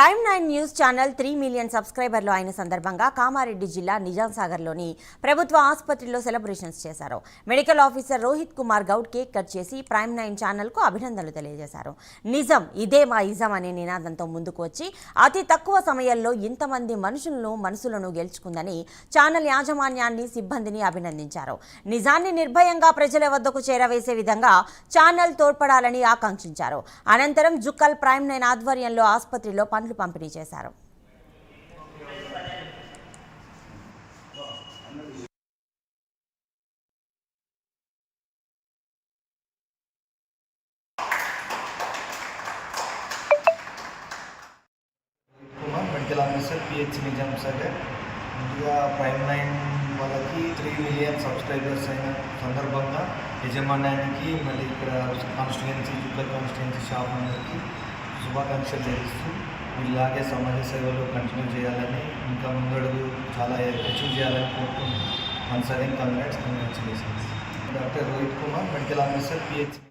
Prime nine news channel three million సబ్స్క్రైబర్లు అయిన సందర్భంగా కామారెడ్డి జిల్లా నిజాం సాగర్లోని ప్రభుత్వ ఆసుపత్రిలో సెలబ్రేషన్స్ చేశారు. Medical officer Rohit Kumar Goud cake cut చేసి ప్రైమ్ నైన్ ఛానల్కు అభినందనలు తెలియజేశారు. నిజం ఇదే మా ఇజం అనే నినాదంతో ముందుకు వచ్చి అతి తక్కువ సమయంలో ఇంతమంది మనుషులను మనసులను గెలుచుకుందని ఛానల్ యాజమాన్యాన్ని సిబ్బందిని అభినందించారు. నిజాన్ని నిర్భయంగా ప్రజల వద్దకు చేరవేసే విధంగా ఛానల్ తోడ్పడాలని ఆకాంక్షించారు. అనంతరం జుక్కల్ ప్రైమ్ నైన్ ఆధ్వర్యంలో ఆసుపత్రిలో పండ్లు పంపిణీ చేశారు. Medical officer PH Nizam sir ముందుగా ప్రైమ్ నైన్ వాళ్ళకి త్రీ మిలియన్ సబ్స్క్రైబర్స్ అయిన సందర్భంగా యజమానానికి మళ్ళీ ఇక్కడ కాన్స్టిట్యుయెన్సీ జుక్కల్ కాన్స్టిట్యుయెన్సీ షాప్ అందరికీ శుభాకాంక్షలు తెలుస్తూ ఇలాగే సమాజ సేవలు కంటిన్యూ చేయాలని ఇంకా ముందడుగు చాలా అచీవ్ చేయాలని కోరుకుంటున్నాను. Once again congrats congratulations doctor Rohit Kumar medical officer PhD